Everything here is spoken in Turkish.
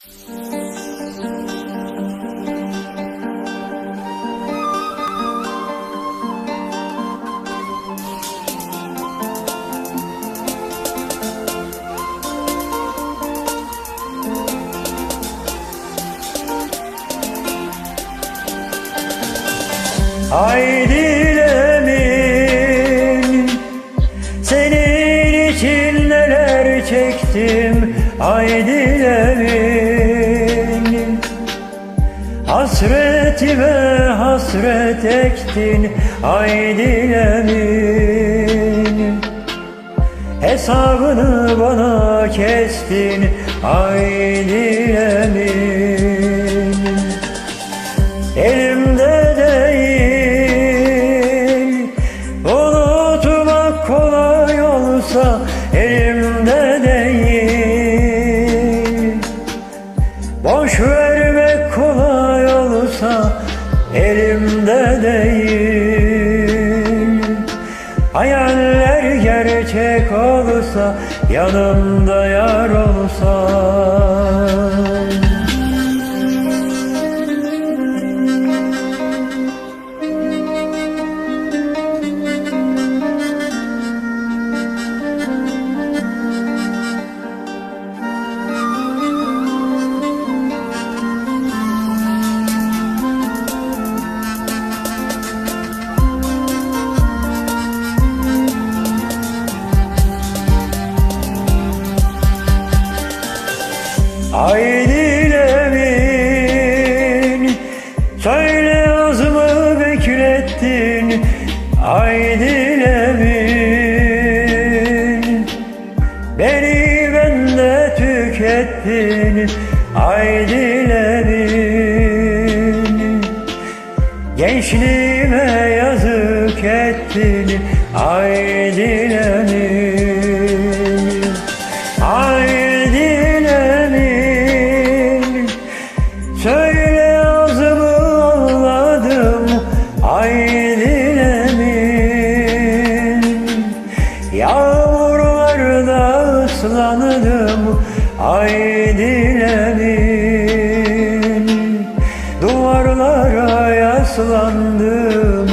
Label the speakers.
Speaker 1: Haydi Emin çektim Haydi Emin Hasretime hasret ektin Haydi Emin Hesabını bana kestin Haydi kolay olsa Elimde değil. Boş vermek kolay olsa Elimde değil. Hayaller gerçek olsa Yanımda yar olsa Haydi Emin Söyle azımı beklettin. Haydi Emin Beni bende tükettin. Haydi Emin Gençliğime yazık ettin. Haydi Emin Söyle ağzımı anladım Haydi Emin Yağmurlarda ıslandım Haydi Emin Duvarlara yaslandım